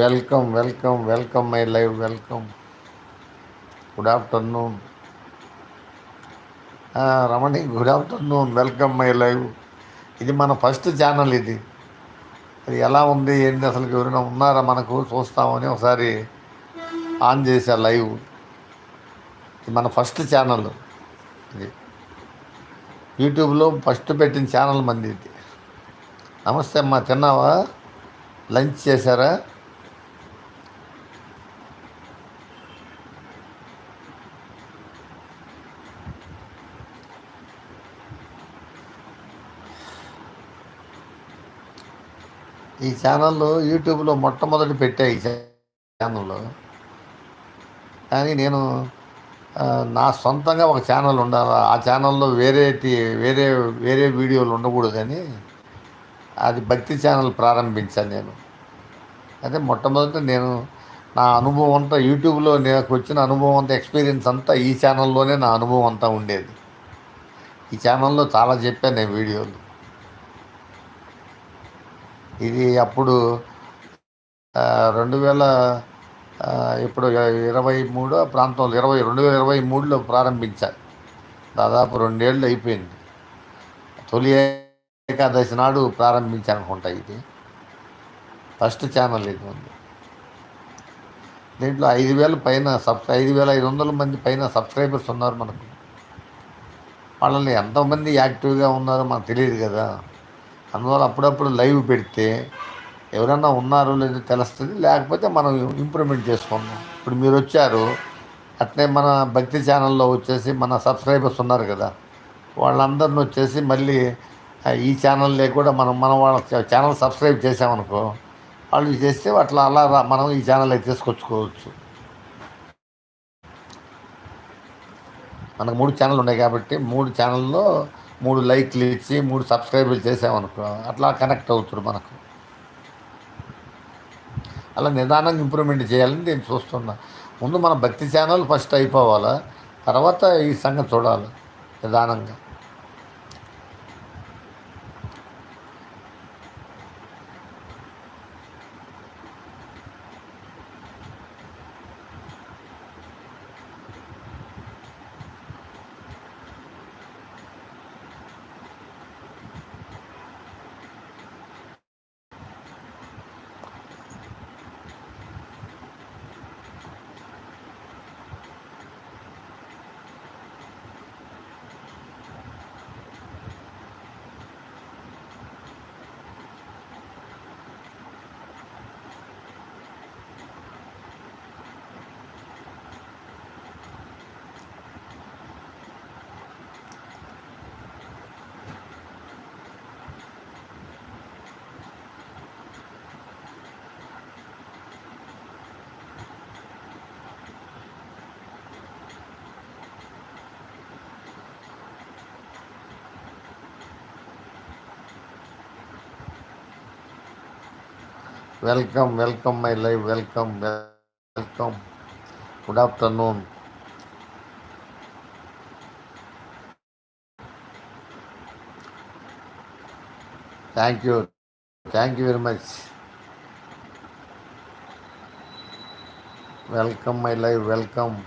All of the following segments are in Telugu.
Welcome welcome welcome my live welcome good afternoon Ramani good afternoon welcome my live ఇది మన ఫస్ట్ ఛానల్ ఇది అది ఎలా ఉంది ఏంటి అసలు ఎవరైనా ఉన్నారా మనకు చూస్తామని ఒకసారి ఆన్ చేశా లైవ్ ఇది మన ఫస్ట్ ఛానల్ ఇది యూట్యూబ్లో ఫస్ట్ పెట్టిన ఛానల్ మంది ఇది నమస్తే అమ్మా తిన్నావా లంచ్ చేశారా ఈ ఛానల్ యూట్యూబ్లో మొట్టమొదటి పెట్టా ఈ ఛానల్లో కానీ నేను నా సొంతంగా ఒక ఛానల్ ఉండాలి ఆ ఛానల్లో వేరే వేరే వేరే వీడియోలు ఉండకూడదని అది భక్తి ఛానల్ ప్రారంభించాను నేను అయితే మొట్టమొదట నేను నా అనుభవం అంతా యూట్యూబ్లో నాకు వచ్చిన అనుభవం అంతా ఎక్స్పీరియన్స్ అంతా ఈ ఛానల్లోనే నా అనుభవం అంతా ఉండేది ఈ ఛానల్లో చాలా చెప్పాను నేను వీడియోలు ఇది అప్పుడు రెండు వేల ఇప్పుడు ఇరవై మూడో ప్రాంతంలో ఇరవై రెండు వేల ఇరవై మూడులో ప్రారంభించారు దాదాపు రెండేళ్ళు అయిపోయింది తొలి ఏకాదశి నాడు ప్రారంభించనుకుంటా ఇది ఫస్ట్ ఛానల్ ఇది ఉంది దీంట్లో ఐదు వేల పైన సబ్ ఐదు వేల ఐదు వందల మంది పైన సబ్స్క్రైబర్స్ ఉన్నారు మనకు వాళ్ళని ఎంతమంది యాక్టివ్గా ఉన్నారో మనకు తెలియదు కదా అందువల్ల అప్పుడప్పుడు లైవ్ పెడితే ఎవరన్నా ఉన్నారో లేదో తెలుస్తుంది లేకపోతే మనం ఇంప్రూవ్మెంట్ చేసుకుందాం ఇప్పుడు మీరు వచ్చారు అట్నే మన భక్తి ఛానల్లో వచ్చేసి మన సబ్స్క్రైబర్స్ ఉన్నారు కదా వాళ్ళందరిని వచ్చేసి మళ్ళీ ఈ ఛానల్లే కూడా మనం మనం వాళ్ళ ఛానల్ సబ్స్క్రైబ్ చేసామనుకో వాళ్ళు చేస్తే అట్లా అలా మనం ఈ ఛానల్ అయితే తీసుకొచ్చుకోవచ్చు మనకు మూడు ఛానల్ ఉన్నాయి కాబట్టి మూడు ఛానల్లో మూడు లైక్లు ఇచ్చి మూడు సబ్స్క్రైబర్లు చేసామనుకో అట్లా కనెక్ట్ అవుతుంది మనకు అలా నిదానంగా ఇంప్రూవ్మెంట్ చేయాలని నేను చూస్తున్నా ముందు మన భక్తి ఛానల్ ఫస్ట్ అయిపోవాలా తర్వాత ఈ సంగతి చూడాలి నిదానంగా Welcome, my life. Welcome. Good afternoon. Thank you very much. Welcome, my life. Welcome.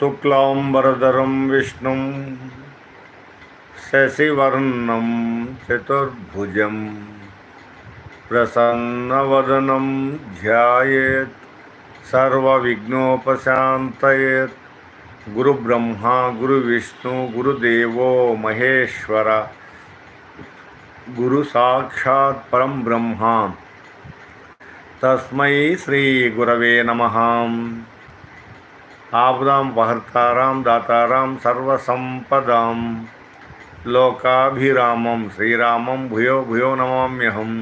शुक्लांबरधरम विष्णु शशिवर्णम चतुर्भुज प्रसन्न ध्यात ध्यानोपात गुरुब्रह्मा गुरुविष्णु गुरुदेव महेश्वर गुरु साक्षात् परम ब्रह्मा तस्मै गुरवे नमः आपदा महर्तारां दातारां सर्वसंपदा लोकाभिराम श्रीराम भूयो भूयो नमाम्यहम्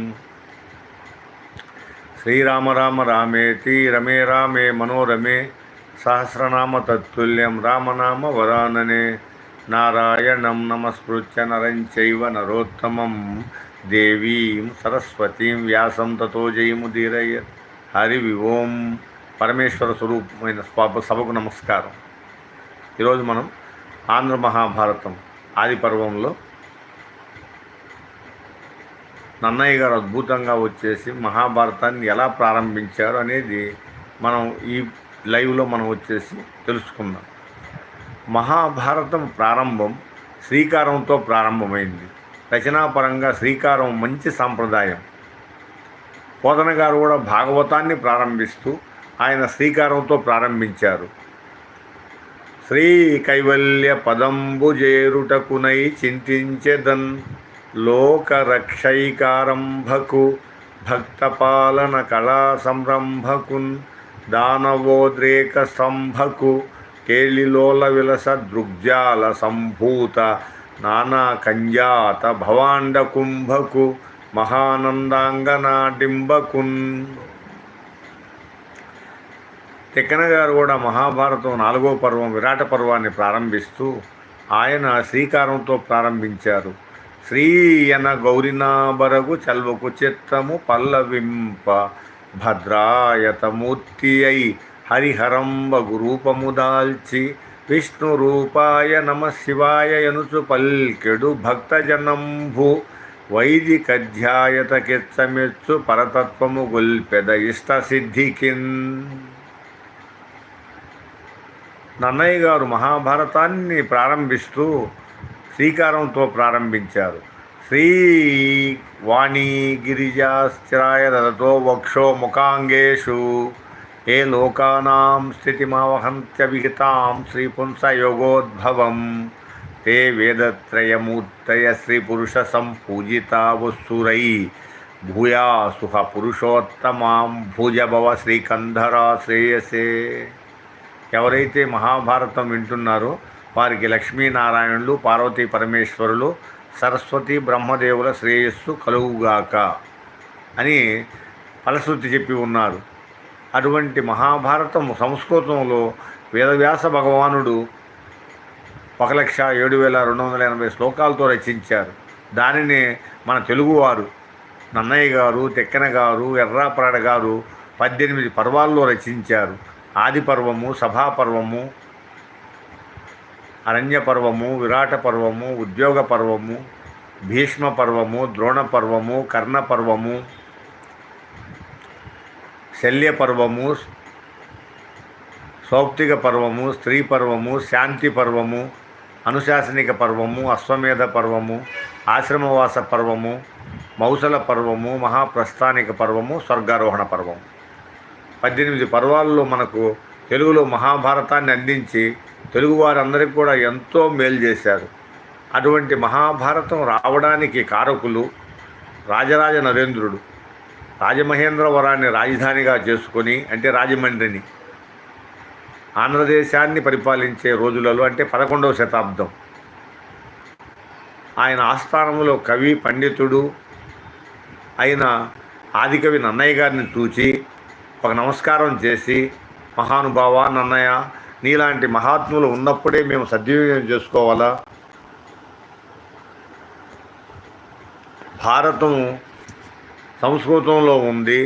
श्रीराम राम रामेति रमे रामे मनोरमे सहस्रनाम तत्तुल्यं रामनाम वरानने नारायणं नमस्पृत्य नरं चैव नरोत्तमं देवीं सरस्वतीं व्यासं ततो जयमुदीरयत् हरिवि పరమేశ్వర స్వరూపమైన సభకు నమస్కారం ఈరోజు మనం ఆంధ్ర మహాభారతం ఆది పర్వంలో నన్నయ్య గారు అద్భుతంగా వచ్చేసి మహాభారతాన్ని ఎలా ప్రారంభించారు అనేది మనం ఈ లైవ్లో మనం వచ్చేసి తెలుసుకుందాం మహాభారతం ప్రారంభం శ్రీకారంతో ప్రారంభమైంది రచనాపరంగా శ్రీకారం మంచి సాంప్రదాయం పోతన గారు కూడా భాగవతాన్ని ప్రారంభిస్తూ ఆయన శ్రీకారంతో ప్రారంభించారు శ్రీ కైవల్య పదంబు జేరుటకునై చింతించెదన్ లోకరక్షైకారంభకు భక్తపాలన కళా సంరంభకున్ దానవోద్రేక స్తంభకు కేళిలోల విలస దృగ్జాల సంభూత నానా కంజాత భవాండ కుంభకు మహానందాంగనాడింబకున్ తిక్కన గారు కూడా మహాభారతం నాలుగో పర్వం విరాట పర్వాన్ని ప్రారంభిస్తూ ఆయన శ్రీకారంతో ప్రారంభించారు శ్రీయన గౌరినాబరగు చల్వకు చిత్తము పల్లవింప భద్రాయతమూర్తి అయి హరిహరంబ గురూపము దాల్చి విష్ణు రూపాయ నమ శివాయ ఎనుచు పల్కెడు భక్తజనంభు వైదికధ్యాయత కిచ్చమిచ్చు పరతత్వము గొల్పెద ఇష్ట ఇష్టసిద్ధికిన్ నన్నయ్య గారు మహాభారతాన్ని ప్రారంభిస్తూ శ్రీకారంతో ప్రారంభించారు శ్రీ వాణి గిరిజాశ్చరాయ రథతో వక్షో ముఖాంగేషు ఏ లోకానాం స్థితిమావహంత్య విహితాం యోగోద్భవం తే వేదత్రయమూర్తయ పురుష సంపూజితా వస్తురై సుహ పురుషోత్తమాం భుజభవ శ్రీకంధరా శ్రేయసే ఎవరైతే మహాభారతం వింటున్నారో వారికి లక్ష్మీనారాయణులు పార్వతీ పరమేశ్వరులు సరస్వతి బ్రహ్మదేవుల శ్రేయస్సు కలుగుగాక అని ఫలశ్రుతి చెప్పి ఉన్నారు అటువంటి మహాభారతం సంస్కృతంలో వేదవ్యాస భగవానుడు ఒక లక్ష ఏడు వేల రెండు వందల ఎనభై శ్లోకాలతో రచించారు దానిని మన తెలుగువారు నన్నయ్య గారు తెక్కన గారు ఎర్రాపరాడ గారు పద్దెనిమిది పర్వాల్లో రచించారు ఆదిపర్వము సభాపర్వము అరణ్యపర్వము విరాట పర్వము ఉద్యోగ పర్వము భీష్మ పర్వము ద్రోణ పర్వము కర్ణ పర్వము శల్య పర్వము సౌప్తిక పర్వము స్త్రీ పర్వము శాంతి పర్వము అనుశాసనిక పర్వము అశ్వమేధ పర్వము ఆశ్రమవాస పర్వము మౌసల పర్వము మహాప్రస్థానిక పర్వము స్వర్గారోహణ పర్వము పద్దెనిమిది పర్వాలలో మనకు తెలుగులో మహాభారతాన్ని అందించి తెలుగు వారందరికీ కూడా ఎంతో మేలు చేశారు అటువంటి మహాభారతం రావడానికి కారకులు రాజరాజ నరేంద్రుడు రాజమహేంద్రవరాన్ని రాజధానిగా చేసుకొని అంటే రాజమండ్రిని ఆంధ్రదేశాన్ని పరిపాలించే రోజులలో అంటే పదకొండవ శతాబ్దం ఆయన ఆస్థానంలో కవి పండితుడు అయిన ఆదికవి నన్నయ్య గారిని చూచి ఒక నమస్కారం చేసి మహానుభావ నన్నయ్య నీలాంటి మహాత్ములు ఉన్నప్పుడే మేము సద్వినియోగం చేసుకోవాలా భారతం సంస్కృతంలో ఉంది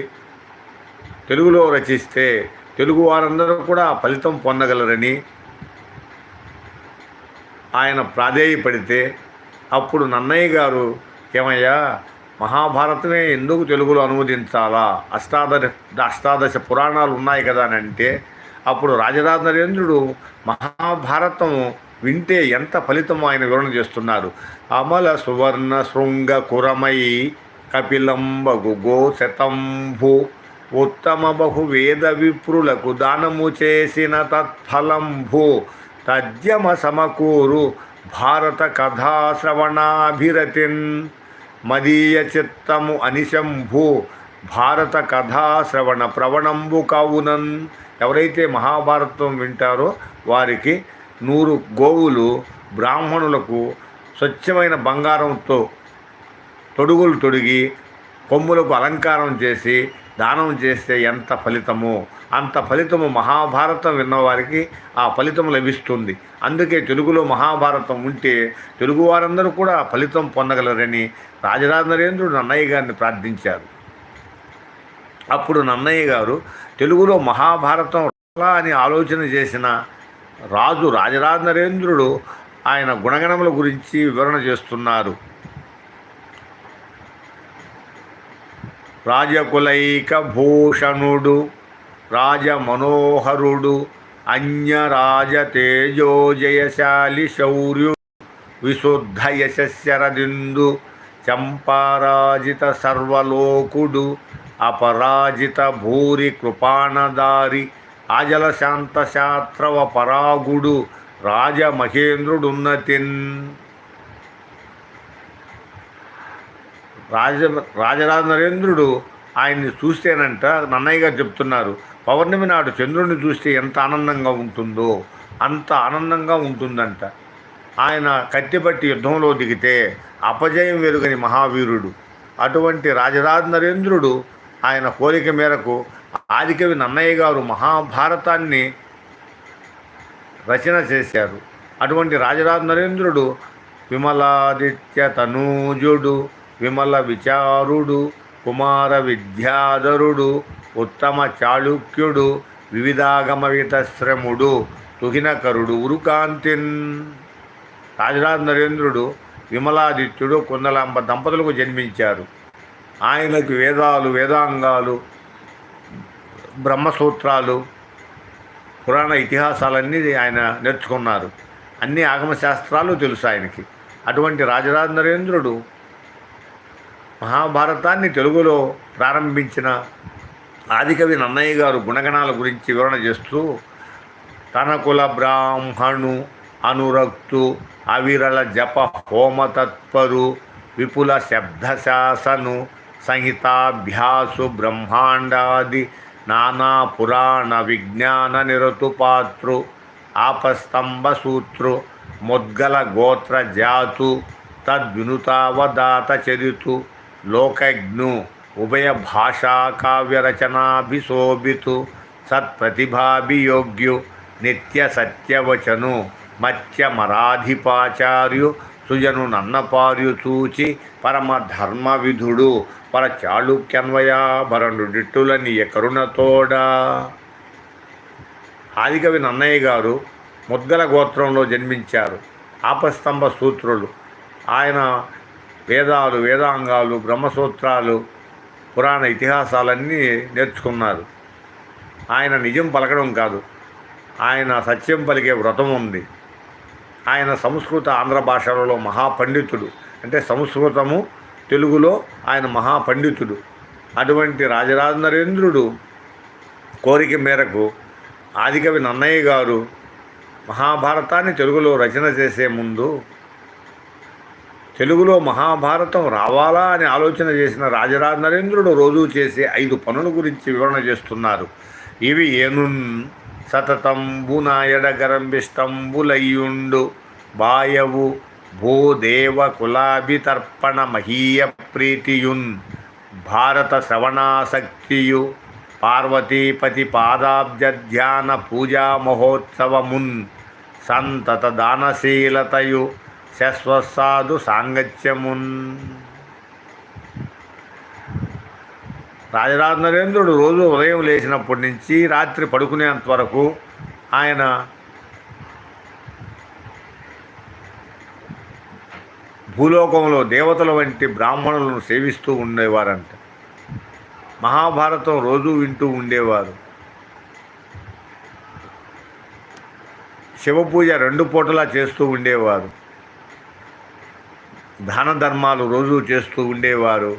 తెలుగులో రచిస్తే తెలుగు వారందరూ కూడా ఫలితం పొందగలరని ఆయన ప్రాధేయపడితే అప్పుడు నన్నయ్య గారు ఏమయ్యా మహాభారతమే ఎందుకు తెలుగులో అనువదించాలా అష్టాదశ అష్టాదశ పురాణాలు ఉన్నాయి కదా అని అంటే అప్పుడు రాజరాజేంద్రుడు మహాభారతము మహాభారతం వింటే ఎంత ఫలితమో ఆయన వివరణ చేస్తున్నారు అమల సువర్ణ శృంగ కురమై కపిలంబగు శతంభు ఉత్తమ బహు వేద విప్రులకు దానము చేసిన తత్ఫలంభు తద్యమ సమకూరు భారత కథాశ్రవణాభిరతిన్ మదీయ చిత్తము అనిశంభు భారత కథాశ్రవణ ప్రవణంబు కావునన్ ఎవరైతే మహాభారతం వింటారో వారికి నూరు గోవులు బ్రాహ్మణులకు స్వచ్ఛమైన బంగారంతో తొడుగులు తొడిగి కొమ్ములకు అలంకారం చేసి దానం చేస్తే ఎంత ఫలితమో అంత ఫలితము మహాభారతం విన్నవారికి ఆ ఫలితం లభిస్తుంది అందుకే తెలుగులో మహాభారతం ఉంటే తెలుగు వారందరూ కూడా ఫలితం పొందగలరని రాజరాజ నన్నయ్య గారిని ప్రార్థించారు అప్పుడు నన్నయ్య గారు తెలుగులో మహాభారతం అని ఆలోచన చేసిన రాజు రాజరాజ నరేంద్రుడు ఆయన గుణగణముల గురించి వివరణ చేస్తున్నారు రాజకులైక భూషణుడు రాజమనోహరుడు అన్యరాజతేజోజయశాలి శౌర్యు విశుద్ధ యశశరదిందు చంపారాజిత సర్వలోకుడు అపరాజిత భూరి కృపాణదారి ఆజల శాంతశాత్రవ పరాగుడు రాజమహేంద్రుడున్నతిన్ రాజ రాజరాజ నరేంద్రుడు ఆయన్ని చూస్తేనంట నన్నయ్య గారు చెప్తున్నారు పౌర్ణమి నాడు చంద్రుడిని చూస్తే ఎంత ఆనందంగా ఉంటుందో అంత ఆనందంగా ఉంటుందంట ఆయన కత్తిపట్టి యుద్ధంలో దిగితే అపజయం వెలుగని మహావీరుడు అటువంటి రాజరాజ నరేంద్రుడు ఆయన కోరిక మేరకు ఆదికవి నన్నయ్య గారు మహాభారతాన్ని రచన చేశారు అటువంటి రాజరాజ నరేంద్రుడు విమలాదిత్య తనూజుడు విమల విచారుడు కుమార విద్యాధరుడు ఉత్తమ చాళుక్యుడు వివిధాగమ వితశ్రముడు తుహినకరుడు ఉరుకాంతిన్ రాజరాజ నరేంద్రుడు విమలాదిత్యుడు కుందలాంబ దంపతులకు జన్మించారు ఆయనకు వేదాలు వేదాంగాలు బ్రహ్మసూత్రాలు పురాణ ఇతిహాసాలన్నీ ఆయన నేర్చుకున్నారు అన్ని ఆగమశాస్త్రాలు తెలుసు ఆయనకి అటువంటి రాజరాజ నరేంద్రుడు మహాభారతాన్ని తెలుగులో ప్రారంభించిన ఆదికవి నన్నయ్య గారు గుణగణాల గురించి వివరణ చేస్తూ తనకుల బ్రాహ్మణు అనురక్తు అవిరళ జప హోమ తత్పరు విపుల శబ్దశాసను సంహితాభ్యాసు బ్రహ్మాండాది నానా పురాణ విజ్ఞాన నిరతుపాతృ ఆపస్తంభ సూత్రు మొద్గల గోత్ర జాతు తద్వినుతావదాత చరితు లోకజ్ఞు ఉభయ భాషా కావ్య రచనాభిశోభితు సత్ప్రతిభాభియోగ్యు నిత్య సత్యవచను మత్స్యమరాధిపాచార్యు సుజను నన్నపార్యు చూచి పరమ విధుడు పర చాళుక్యన్వయాభరణుడు డిట్టులని కరుణతోడ ఆదికవి నన్నయ్య గారు ముద్గల గోత్రంలో జన్మించారు ఆపస్తంభ సూత్రులు ఆయన వేదాలు వేదాంగాలు బ్రహ్మసూత్రాలు పురాణ ఇతిహాసాలన్నీ నేర్చుకున్నారు ఆయన నిజం పలకడం కాదు ఆయన సత్యం పలికే వ్రతం ఉంది ఆయన సంస్కృత ఆంధ్ర భాషలలో మహాపండితుడు అంటే సంస్కృతము తెలుగులో ఆయన మహాపండితుడు అటువంటి రాజరాజ నరేంద్రుడు కోరిక మేరకు ఆదికవి నన్నయ్య గారు మహాభారతాన్ని తెలుగులో రచన చేసే ముందు తెలుగులో మహాభారతం రావాలా అని ఆలోచన చేసిన రాజరాజ నరేంద్రుడు రోజు చేసే ఐదు పనుల గురించి వివరణ చేస్తున్నారు ఇవి ఏనున్ సతతంబున ఎడగరంబిస్తంబులయ్యుండు బాయవు భూదేవ కులాభితర్పణ మహీయ ప్రీతియున్ భారత శ్రవణాసక్తియు పార్వతీపతి పాదాబ్జ్యాన పూజా మహోత్సవమున్ సంతత దానశీలతయు శాశ్వసాధు సాంగత్యమున్ రాజరాజ నరేంద్రుడు రోజు ఉదయం లేచినప్పటి నుంచి రాత్రి పడుకునేంత వరకు ఆయన భూలోకంలో దేవతల వంటి బ్రాహ్మణులను సేవిస్తూ ఉండేవారంట మహాభారతం రోజు వింటూ ఉండేవారు శివపూజ రెండు పూటలా చేస్తూ ఉండేవారు దాన ధర్మాలు రోజు చేస్తూ ఉండేవారు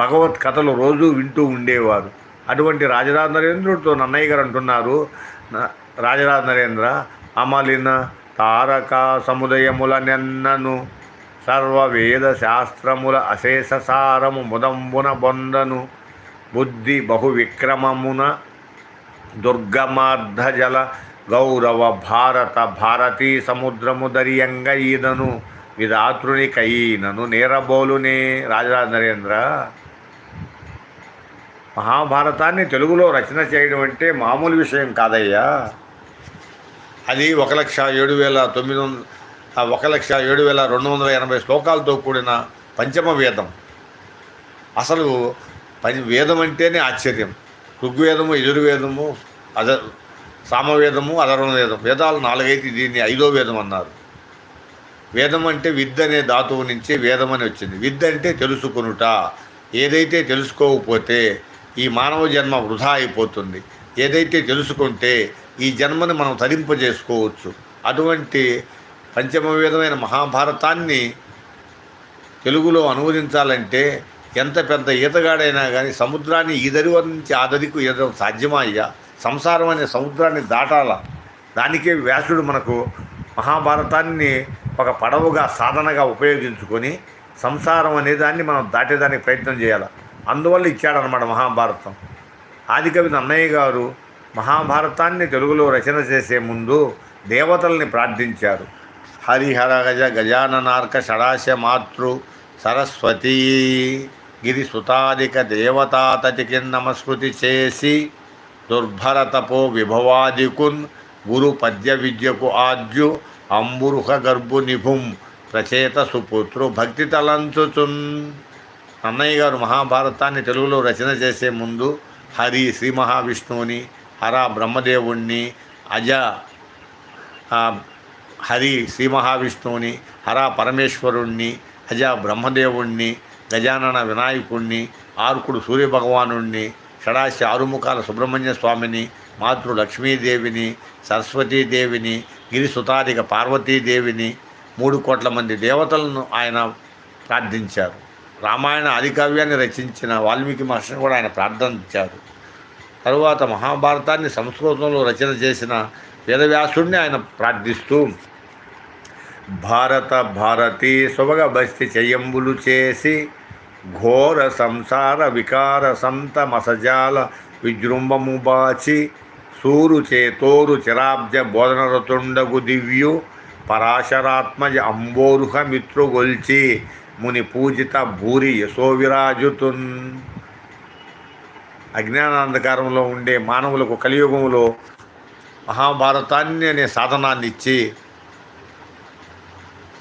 భగవత్ కథలు రోజూ వింటూ ఉండేవారు అటువంటి రాజరాజ నరేంద్రుడితో నన్నయ్య గారు అంటున్నారు రాజరాజ నరేంద్ర అమలిన తారక సముదయముల నెన్నను సర్వ వేద శాస్త్రముల అశేష సారము ముదంబున బొందను బుద్ధి బహు విక్రమమున దుర్గమార్ధజల గౌరవ భారత భారతీ సముద్రము దరియంగ ఈదను విధాతృని కయీనను నేరబోలునే రాజరాజ నరేంద్ర మహాభారతాన్ని తెలుగులో రచన చేయడం అంటే మామూలు విషయం కాదయ్యా అది ఒక లక్ష ఏడు వేల తొమ్మిది వందల ఒక లక్ష ఏడు వేల రెండు వందల ఎనభై శ్లోకాలతో కూడిన పంచమ వేదం అసలు పని వేదం అంటేనే ఆశ్చర్యం ఋగ్వేదము యజుర్వేదము అద సామవేదము వేదం వేదాలు నాలుగైతే దీన్ని ఐదో వేదం అన్నారు వేదం అంటే విద్య అనే ధాతువు నుంచి వేదం అని వచ్చింది విద్య అంటే తెలుసుకునుట ఏదైతే తెలుసుకోకపోతే ఈ మానవ జన్మ వృధా అయిపోతుంది ఏదైతే తెలుసుకుంటే ఈ జన్మని మనం తరింపజేసుకోవచ్చు అటువంటి పంచమవేదమైన మహాభారతాన్ని తెలుగులో అనువదించాలంటే ఎంత పెద్ద ఈతగాడైనా కానీ సముద్రాన్ని ఈదరి నుంచి ఆ దరికు ఈదడం సాధ్యమయ్యా సంసారం అనే సముద్రాన్ని దాటాల దానికే వ్యాసుడు మనకు మహాభారతాన్ని ఒక పడవగా సాధనగా ఉపయోగించుకొని సంసారం అనే దాన్ని మనం దాటేదానికి ప్రయత్నం చేయాలి అందువల్ల ఇచ్చాడనమాట మహాభారతం ఆదికవి నన్నయ్య గారు మహాభారతాన్ని తెలుగులో రచన చేసే ముందు దేవతల్ని ప్రార్థించారు హరిహర గజ గజాననార్క షడాశ మాతృ సరస్వతీ సుతాదిక దేవతాతటికి నమస్కృతి చేసి దుర్భరతపో విభవాదికున్ గురు పద్య విద్యకు ఆద్యు అంబురుహ గర్భు నిభుం రచయిత సుపుత్రు భక్తి తలంచుచున్ అన్నయ్య గారు మహాభారతాన్ని తెలుగులో రచన చేసే ముందు హరి శ్రీ మహావిష్ణువుని హర బ్రహ్మదేవుణ్ణి అజ హరి శ్రీ మహావిష్ణువుని హర పరమేశ్వరుణ్ణి అజ బ్రహ్మదేవుణ్ణి గజానన వినాయకుణ్ణి ఆర్కుడు సూర్యభగవానుణ్ణి షడాశి ఆరుముఖాల సుబ్రహ్మణ్య స్వామిని మాతృ లక్ష్మీదేవిని సరస్వతీదేవిని గిరిసుతారిక పార్వతీదేవిని మూడు కోట్ల మంది దేవతలను ఆయన ప్రార్థించారు రామాయణ ఆదికావ్యాన్ని రచించిన వాల్మీకి మహర్షిని కూడా ఆయన ప్రార్థించారు తరువాత మహాభారతాన్ని సంస్కృతంలో రచన చేసిన వేదవ్యాసుడిని ఆయన ప్రార్థిస్తూ భారత భారతి సొగ బస్తి చెయ్యంబులు చేసి ఘోర సంసార వికార సంత మసజాల విజృంభము బాచి సూరు చేతోరు చిరాబ్జ బోధనరతుండగు దివ్యు పరాశరాత్మజ అంబోరుహ మిత్రుగొల్చి ముని పూజిత భూరి యశోవిరాజుతున్ అజ్ఞానాంధకారంలో ఉండే మానవులకు కలియుగంలో మహాభారతాన్ని అనే సాధనాన్ని ఇచ్చి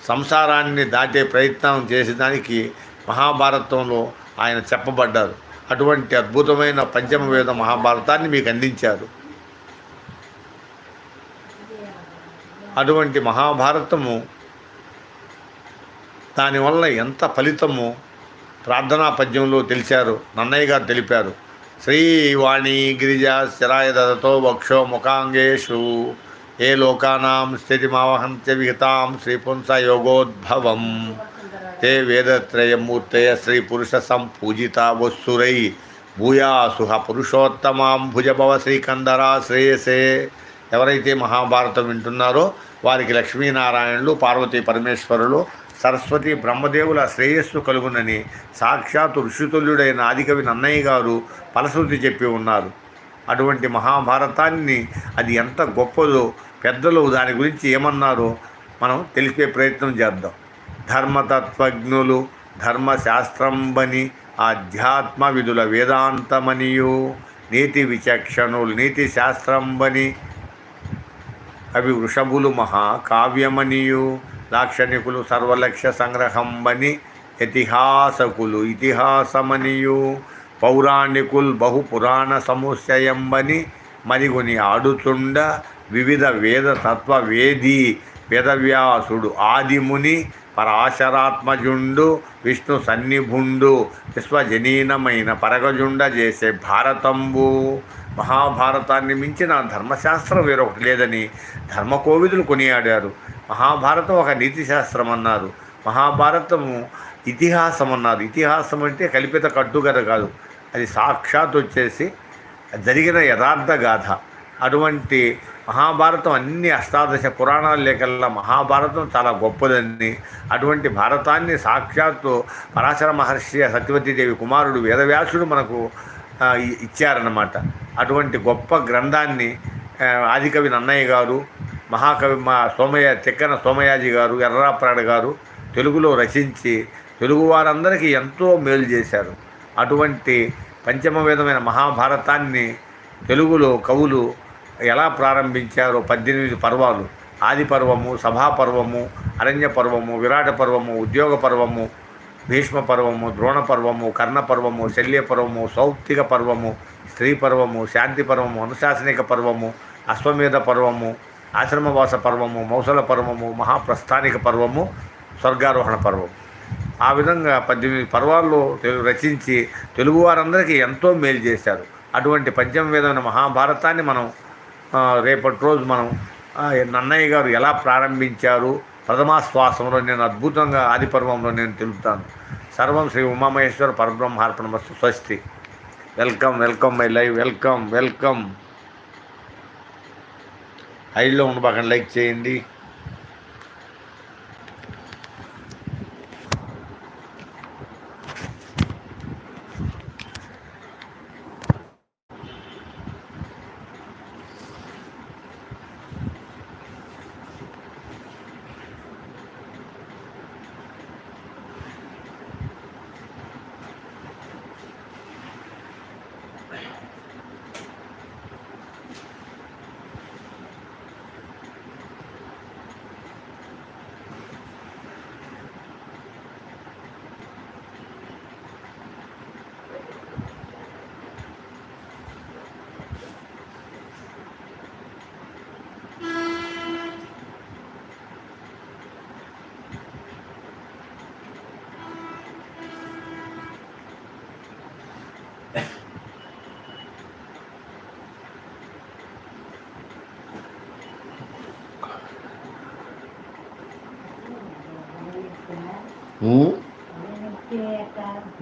సంసారాన్ని దాటే ప్రయత్నం చేసేదానికి మహాభారతంలో ఆయన చెప్పబడ్డారు అటువంటి అద్భుతమైన పంచమ వేద మహాభారతాన్ని మీకు అందించారు అటువంటి మహాభారతము దానివల్ల ఎంత ఫలితము ప్రార్థనా పద్యంలో తెలిసారు నన్నయ్య గారు తెలిపారు శ్రీవాణి గిరిజ శిరాయతో వక్షో ముఖాంగేషు ఏ లోకానాం స్థితిమావహంత్య విహితాం శ్రీపుంస యోగోద్భవం తే వేదత్రయమూర్తయ శ్రీ పురుష సంపూజిత వస్తురై భూయాసుహ పురుషోత్తమాం భుజభవ శ్రీకందరా శ్రేయసే ఎవరైతే మహాభారతం వింటున్నారో వారికి లక్ష్మీనారాయణులు పార్వతీ పరమేశ్వరులు సరస్వతి బ్రహ్మదేవుల శ్రేయస్సు కలుగునని సాక్షాత్ ఋషితుల్యుడైన ఆదికవి నన్నయ్య గారు ఫలశ్రుతి చెప్పి ఉన్నారు అటువంటి మహాభారతాన్ని అది ఎంత గొప్పదో పెద్దలు దాని గురించి ఏమన్నారో మనం తెలిపే ప్రయత్నం చేద్దాం ధర్మతత్వజ్ఞులు ధర్మశాస్త్రంబని ఆధ్యాత్మ విధుల వేదాంతమనియు నీతి విచక్షణులు నీతి శాస్త్రంబని అవి వృషభులు మహా కావ్యమనియు లాక్షణికులు సర్వలక్ష్య సంగ్రహంబని ఇతిహాసకులు ఇతిహాసమనియు పౌరాణికుల్ బహుపురాణ సముశయంబని మరిగొని ఆడుతుండ వివిధ వేద తత్వవేది వేదవ్యాసుడు ఆదిముని పరాశరాత్మజుండు విష్ణు సన్నిభుండు విశ్వజనీనమైన పరగజుండ చేసే భారతంబు మహాభారతాన్ని మించిన ధర్మశాస్త్రం వేరొకటి లేదని ధర్మకోవిదులు కొనియాడారు మహాభారతం ఒక నీతిశాస్త్రం అన్నారు మహాభారతము ఇతిహాసం అన్నారు ఇతిహాసం అంటే కల్పిత కట్టుగత కాదు అది సాక్షాత్ వచ్చేసి జరిగిన యథార్థ గాథ అటువంటి మహాభారతం అన్ని అష్టాదశ పురాణాల లేకల్లా మహాభారతం చాలా గొప్పదని అటువంటి భారతాన్ని సాక్షాత్తు పరాశర మహర్షి సత్యవతీదేవి కుమారుడు వేదవ్యాసుడు మనకు ఇచ్చారన్నమాట అటువంటి గొప్ప గ్రంథాన్ని ఆదికవి నన్నయ్య గారు మహాకవి మా సోమయ్య తిక్కన సోమయాజి గారు ఎర్రాప్రాడ గారు తెలుగులో రచించి తెలుగు వారందరికీ ఎంతో మేలు చేశారు అటువంటి పంచమవేదమైన మహాభారతాన్ని తెలుగులో కవులు ఎలా ప్రారంభించారో పద్దెనిమిది పర్వాలు ఆది పర్వము సభా పర్వము అరణ్య పర్వము విరాట పర్వము ఉద్యోగ పర్వము భీష్మ పర్వము ద్రోణ పర్వము కర్ణ పర్వము శల్య పర్వము సౌప్తిక పర్వము స్త్రీ పర్వము శాంతి పర్వము అనుశాసనిక పర్వము అశ్వమేధ పర్వము ఆశ్రమవాస పర్వము మౌసల పర్వము మహాప్రస్థానిక పర్వము స్వర్గారోహణ పర్వము ఆ విధంగా పద్దెనిమిది పర్వాల్లో తెలుగు రచించి తెలుగు వారందరికీ ఎంతో మేలు చేశారు అటువంటి వేదమైన మహాభారతాన్ని మనం రేపటి రోజు మనం నన్నయ్య గారు ఎలా ప్రారంభించారు ప్రథమాశ్వాసంలో నేను అద్భుతంగా ఆదిపర్వంలో నేను తెలుపుతాను సర్వం శ్రీ ఉమామహేశ్వర పరబ్రహ్మార్పణమస్తు స్వస్తి welcome welcome my live welcome welcome హైలో ఉండబాకండి లైక్ చేయండి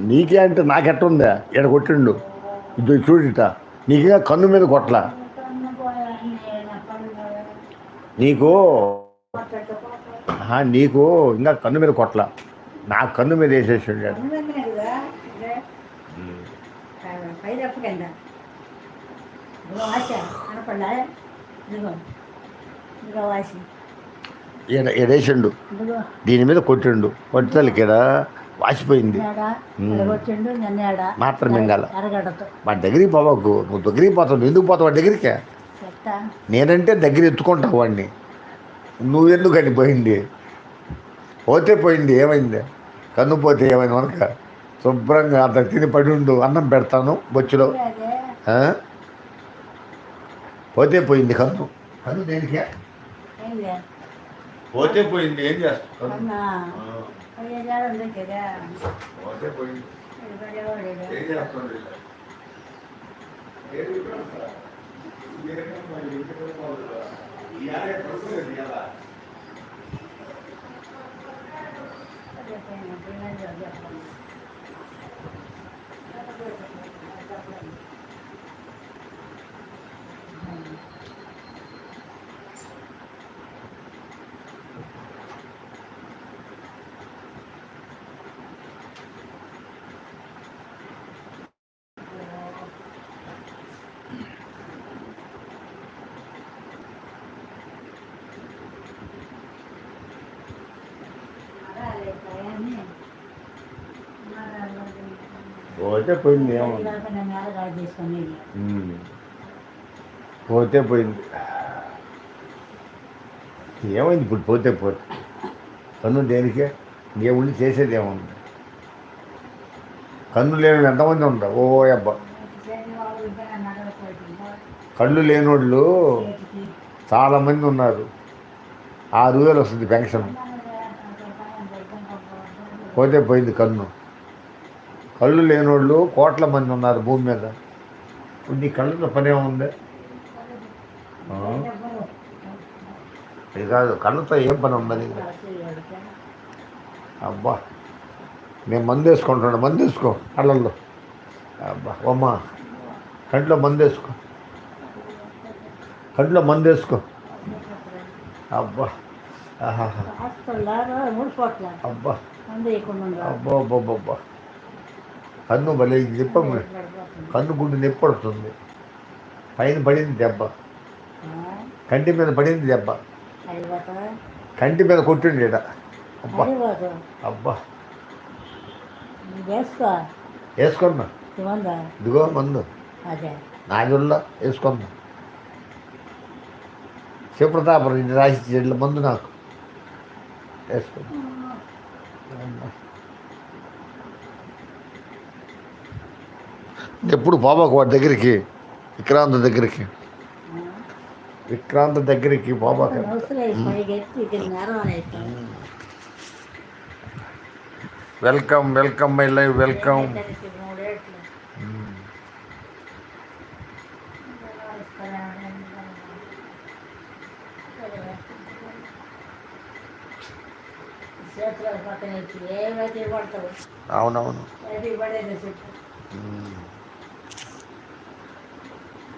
నీకే అంటే నాకెట్టుందా ఎడ కొట్టిండు ఇద్దరు చూడుట నీకే కన్ను మీద కొట్ల నీకు నీకు ఇంకా కన్ను మీద కొట్ల నా కన్ను మీద వేసేసి ఇంకా వాసి వేసిండు దీని మీద కొట్టిండు కొట్టలికేడా వాసిపోయింది మాత్రం మింగాల వాడి దగ్గరికి పోవకు నువ్వు దగ్గరికి పోతావు ఎందుకు పోతావు వాడి దగ్గరికే నేనంటే దగ్గర ఎత్తుకుంటావు వాడిని అని పోయింది పోతే పోయింది ఏమైంది కన్ను పోతే ఏమైంది మనక శుభ్రంగా అంత తిని పడి ఉండు అన్నం పెడతాను బొచ్చులో పోతే పోయింది కన్ను కన్ను దేనికే పోతే పోయింది ఏం చేస్తాం పోతే పోయింది ఏం చేస్తాం Gracias. పోతే పోయింది ఏమో పోతే పోయింది ఏమైంది ఇప్పుడు పోతే పోతే కన్ను దేనికే దేవుణ్ణి చేసేది ఏముంది కన్ను లేని ఎంతమంది ఉంటారు ఓ అబ్బా కళ్ళు లేనోళ్ళు చాలామంది ఉన్నారు ఆరు వేలు వస్తుంది పెన్షన్ పోతే పోయింది కన్ను కళ్ళు లేనోళ్ళు కోట్ల మంది ఉన్నారు భూమి మీద ఇప్పుడు నీ కళ్ళతో పనేముంది కాదు కళ్ళతో ఏం పని ఉన్నది అబ్బా నేను మందు వేసుకుంటున్నాను మందు వేసుకో కళ్ళల్లో అబ్బా అమ్మ కంట్లో మందు వేసుకో కంట్లో మందు వేసుకో అబ్బా అబ్బా అబ్బా అబ్బా అబ్బా కన్ను భలే నిప్ప కన్ను గుండు నిప్పడుతుంది పైన పడింది దెబ్బ కంటి మీద పడింది దెబ్బ కంటి మీద కొట్టిండి ఇడ అబ్బా అబ్బా వేసుకున్నా ఇదిగో మందు నాగుల్లో వేసుకున్నా శివప్రతాపం రాసి చెడ్ల మందు నాకు వేసుకున్నా ఎప్పుడు బాబాకు వాడి దగ్గరికి విక్రాంత్ దగ్గరికి విక్రాంత్ దగ్గరికి బాబాకి నౌసులు వేసి పైకి ఎత్తి ఇక్కడ నేరం వేస్తాను welcome welcome my live welcome మూడేట్లు చేతులు పక్కన ఎత్తి ఏమైతే పడతావు అవునవును